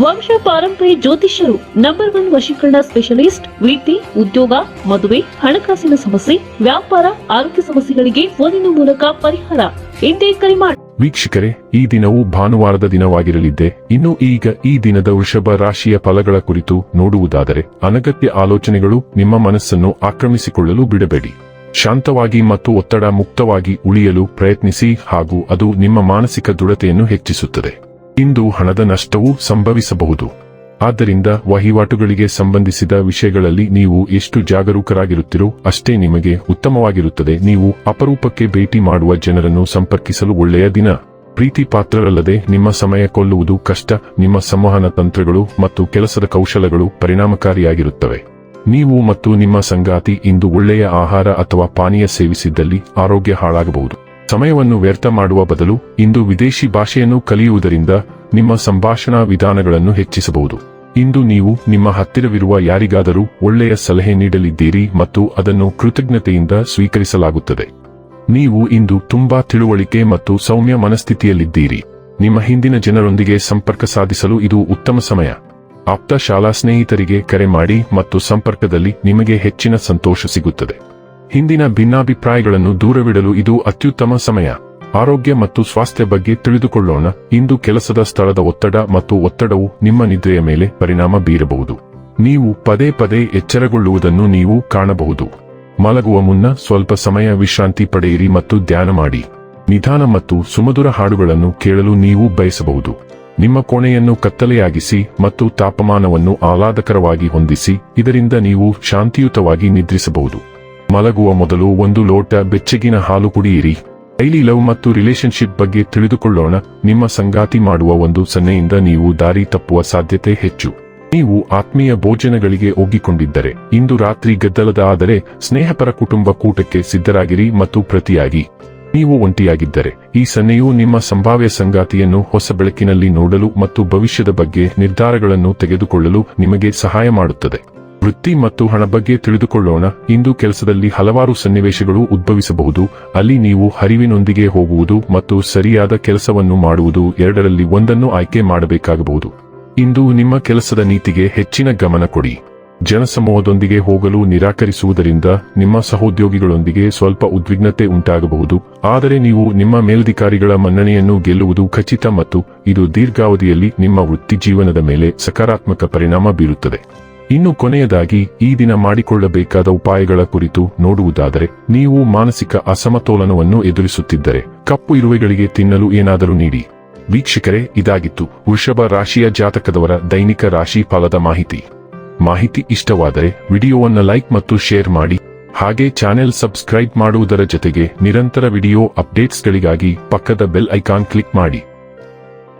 ವಂಶ ಪಾರಂಪರ್ಯ ಜ್ಯೋತಿಷ್ಯರು ನಂಬರ್ ಒನ್ ವಶೀಕರಣ ಸ್ಪೆಷಲಿಸ್ಟ್ ವೃತ್ತಿ ಉದ್ಯೋಗ, ಮದುವೆ, ಹಣಕಾಸಿನ ಸಮಸ್ಯೆ, ವ್ಯಾಪಾರ, ಆರೋಗ್ಯ ಸಮಸ್ಯೆಗಳಿಗೆ ಫೋನಿನ ಮೂಲಕ ಪರಿಹಾರ. ಎಂದೇ ಕರೆ ಮಾಡಿ ವೀಕ್ಷಕರೇ, ಈ ದಿನವು ಭಾನುವಾರದ ದಿನವಾಗಿರಲಿದ್ದೆ. ಇನ್ನು ಈಗ ಈ ದಿನದ ವೃಷಭ ರಾಶಿಯ ಫಲಗಳ ಕುರಿತು ನೋಡುವುದಾದರೆ, ಅನಗತ್ಯ ಆಲೋಚನೆಗಳು ನಿಮ್ಮ ಮನಸ್ಸನ್ನು ಆಕ್ರಮಿಸಿಕೊಳ್ಳಲು ಬಿಡಬೇಡಿ. ಶಾಂತವಾಗಿ ಮತ್ತು ಒತ್ತಡ ಮುಕ್ತವಾಗಿ ಉಳಿಯಲು ಪ್ರಯತ್ನಿಸಿ ಹಾಗೂ ಅದು ನಿಮ್ಮ ಮಾನಸಿಕ ದೃಢತೆಯನ್ನು ಹೆಚ್ಚಿಸುತ್ತದೆ. ಇಂದು ಹಣದ ನಷ್ಟವೂ ಸಂಭವಿಸಬಹುದು. ಆದ್ದರಿಂದ ವಹಿವಾಟುಗಳಿಗೆ ಸಂಬಂಧಿಸಿದ ವಿಷಯಗಳಲ್ಲಿ ನೀವು ಎಷ್ಟು ಜಾಗರೂಕರಾಗಿರುತ್ತೀರೋ ಅಷ್ಟೇ ನಿಮಗೆ ಉತ್ತಮವಾಗಿರುತ್ತದೆ. ನೀವು ಅಪರೂಪಕ್ಕೆ ಭೇಟಿ ಮಾಡುವ ಜನರನ್ನು ಸಂಪರ್ಕಿಸಲು ಒಳ್ಳೆಯ ದಿನ. ಪ್ರೀತಿ ಪಾತ್ರರಲ್ಲದೆ ನಿಮ್ಮ ಸಮಯ ಕೊಲ್ಲುವುದು ಕಷ್ಟ. ನಿಮ್ಮ ಸಂವಹನ ತಂತ್ರಗಳು ಮತ್ತು ಕೆಲಸದ ಕೌಶಲಗಳು ಪರಿಣಾಮಕಾರಿಯಾಗಿರುತ್ತವೆ. ನೀವು ಮತ್ತು ನಿಮ್ಮ ಸಂಗಾತಿ ಇಂದು ಒಳ್ಳೆಯ ಆಹಾರ ಅಥವಾ ಪಾನೀಯ ಸೇವಿಸಿದ್ದಲ್ಲಿ ಆರೋಗ್ಯ ಹಾಳಾಗಬಹುದು. ಸಮಯವನ್ನು ವ್ಯರ್ಥ ಮಾಡುವ ಬದಲು ಇಂದು ವಿದೇಶಿ ಭಾಷೆಯನ್ನು ಕಲಿಯುವುದರಿಂದ ನಿಮ್ಮ ಸಂಭಾಷಣಾ ವಿಧಾನಗಳನ್ನು ಹೆಚ್ಚಿಸಬಹುದು. ಇಂದು ನೀವು ನಿಮ್ಮ ಹತ್ತಿರವಿರುವ ಯಾರಿಗಾದರೂ ಒಳ್ಳೆಯ ಸಲಹೆ ನೀಡಲಿದ್ದೀರಿ ಮತ್ತು ಅದನ್ನು ಕೃತಜ್ಞತೆಯಿಂದ ಸ್ವೀಕರಿಸಲಾಗುತ್ತದೆ. ನೀವು ಇಂದು ತುಂಬಾ ತಿಳುವಳಿಕೆ ಮತ್ತು ಸೌಮ್ಯ ಮನಸ್ಥಿತಿಯಲ್ಲಿದ್ದೀರಿ. ನಿಮ್ಮ ಹಿಂದಿನ ಜನರೊಂದಿಗೆ ಸಂಪರ್ಕ ಸಾಧಿಸಲು ಇದು ಉತ್ತಮ ಸಮಯ. ಆಪ್ತ ಶಾಲಾ ಸ್ನೇಹಿತರಿಗೆ ಕರೆ ಮಾಡಿ ಮತ್ತು ಸಂಪರ್ಕದಲ್ಲಿ ನಿಮಗೆ ಹೆಚ್ಚಿನ ಸಂತೋಷ ಸಿಗುತ್ತದೆ. ಹಿಂದಿನ ಭಿನ್ನಾಭಿಪ್ರಾಯಗಳನ್ನು ದೂರವಿಡಲು ಇದು ಅತ್ಯುತ್ತಮ ಸಮಯ. ಆರೋಗ್ಯ ಮತ್ತು ಸ್ವಾಸ್ಥ್ಯ ಬಗ್ಗೆ ತಿಳಿದುಕೊಳ್ಳೋಣ. ಇಂದು ಕೆಲಸದ ಸ್ಥಳದ ಒತ್ತಡ ಮತ್ತು ಒತ್ತಡವು ನಿಮ್ಮ ನಿದ್ರೆಯ ಮೇಲೆ ಪರಿಣಾಮ ಬೀರಬಹುದು. ನೀವು ಪದೇ ಪದೇ ಎಚ್ಚರಗೊಳ್ಳುವುದನ್ನು ನೀವು ಕಾಣಬಹುದು. ಮಲಗುವ ಮುನ್ನ ಸ್ವಲ್ಪ ಸಮಯ ವಿಶ್ರಾಂತಿ ಪಡೆಯಿರಿ ಮತ್ತು ಧ್ಯಾನ ಮಾಡಿ. ನಿಧಾನ ಮತ್ತು ಸುಮಧುರ ಹಾಡುಗಳನ್ನು ಕೇಳಲು ನೀವು ಬಯಸಬಹುದು. ನಿಮ್ಮ ಕೋಣೆಯನ್ನು ಕತ್ತಲೆಯಾಗಿಸಿ ಮತ್ತು ತಾಪಮಾನವನ್ನು ಆಹ್ಲಾದಕರವಾಗಿ ಹೊಂದಿಸಿ, ಇದರಿಂದ ನೀವು ಶಾಂತಿಯುತವಾಗಿ ನಿದ್ರಿಸಬಹುದು. ಮಲಗುವ ಮೊದಲು ಒಂದು ಲೋಟ ಬೆಚ್ಚಗಿನ ಹಾಲು ಕುಡಿಯಿರಿ. ಡೈಲಿ ಲವ್ ಮತ್ತು ರಿಲೇಶನ್ಶಿಪ್ ಬಗ್ಗೆ ತಿಳಿದುಕೊಳ್ಳೋಣ. ನಿಮ್ಮ ಸಂಗಾತಿ ಮಾಡುವ ಒಂದು ಸನ್ನೆಯಿಂದ ನೀವು ದಾರಿ ತಪ್ಪುವ ಸಾಧ್ಯತೆ ಹೆಚ್ಚು. ನೀವು ಆತ್ಮೀಯ ಭೋಜನಗಳಿಗೆ ಒಗ್ಗಿಕೊಂಡಿದ್ದರೆ, ಇಂದು ರಾತ್ರಿ ಗದ್ದಲದ ಆದರೆ ಸ್ನೇಹಪರ ಕುಟುಂಬ ಕೂಟಕ್ಕೆ ಸಿದ್ಧರಾಗಿರಿ ಮತ್ತು ಪ್ರತಿಯಾಗಿ. ನೀವು ಒಂಟಿಯಾಗಿದ್ದರೆ, ಈ ಸನ್ನೆಯು ನಿಮ್ಮ ಸಂಭಾವ್ಯ ಸಂಗಾತಿಯನ್ನು ಹೊಸ ಬೆಳಕಿನಲ್ಲಿ ನೋಡಲು ಮತ್ತು ಭವಿಷ್ಯದ ಬಗ್ಗೆ ನಿರ್ಧಾರಗಳನ್ನು ತೆಗೆದುಕೊಳ್ಳಲು ನಿಮಗೆ ಸಹಾಯ ಮಾಡುತ್ತದೆ. ವೃತ್ತಿ ಮತ್ತು ಹಣ ಬಗ್ಗೆ ತಿಳಿದುಕೊಳ್ಳೋಣ. ಇಂದು ಕೆಲಸದಲ್ಲಿ ಹಲವಾರು ಸನ್ನಿವೇಶಗಳು ಉದ್ಭವಿಸಬಹುದು. ಅಲ್ಲಿ ನೀವು ಹರಿವಿನೊಂದಿಗೆ ಹೋಗುವುದು ಮತ್ತು ಸರಿಯಾದ ಕೆಲಸವನ್ನು ಮಾಡುವುದು ಎರಡರಲ್ಲಿ ಒಂದನ್ನು ಆಯ್ಕೆ ಮಾಡಬೇಕಾಗಬಹುದು. ಇಂದು ನಿಮ್ಮ ಕೆಲಸದ ನೀತಿಗೆ ಹೆಚ್ಚಿನ ಗಮನ ಕೊಡಿ. ಜನಸಮೂಹದೊಂದಿಗೆ ಹೋಗಲು ನಿರಾಕರಿಸುವುದರಿಂದ ನಿಮ್ಮ ಸಹೋದ್ಯೋಗಿಗಳೊಂದಿಗೆ ಸ್ವಲ್ಪ ಉದ್ವಿಗ್ನತೆ ಉಂಟಾಗಬಹುದು. ಆದರೆ ನೀವು ನಿಮ್ಮ ಮೇಲಧಿಕಾರಿಗಳ ಮನ್ನಣೆಯನ್ನು ಗೆಲ್ಲುವುದು ಖಚಿತ ಮತ್ತು ಇದು ದೀರ್ಘಾವಧಿಯಲ್ಲಿ ನಿಮ್ಮ ವೃತ್ತಿ ಜೀವನದ ಮೇಲೆ ಸಕಾರಾತ್ಮಕ ಪರಿಣಾಮ ಬೀರುತ್ತದೆ. ಇನ್ನು ಕೊನೆಯದಾಗಿ ಈ ದಿನ ಮಾಡಿಕೊಳ್ಳಬೇಕಾದ ಉಪಾಯಗಳ ಕುರಿತು ನೋಡುವುದಾದರೆ, ನೀವು ಮಾನಸಿಕ ಅಸಮತೋಲನವನ್ನು ಎದುರಿಸುತ್ತಿದ್ದರೆ, ಕಪ್ಪು ಇರುವೆಗಳಿಗೆ ತಿನ್ನಲು ಏನಾದರೂ ನೀಡಿ. ವೀಕ್ಷಕರೇ, ಇದಾಗಿತ್ತು ವೃಷಭ ರಾಶಿಯ ಜಾತಕದವರ ದೈನಿಕ ರಾಶಿ ಫಲದ ಮಾಹಿತಿ. ಮಾಹಿತಿ ಇಷ್ಟವಾದರೆ ವಿಡಿಯೋವನ್ನು ಲೈಕ್ ಮತ್ತು ಶೇರ್ ಮಾಡಿ, ಹಾಗೆ ಚಾನೆಲ್ ಸಬ್ಸ್ಕ್ರೈಬ್ ಮಾಡುವುದರ ಜೊತೆಗೆ ನಿರಂತರ ವಿಡಿಯೋ ಅಪ್ಡೇಟ್ಸ್ಗಳಿಗಾಗಿ ಪಕ್ಕದ ಬೆಲ್ ಐಕಾನ್ ಕ್ಲಿಕ್ ಮಾಡಿ.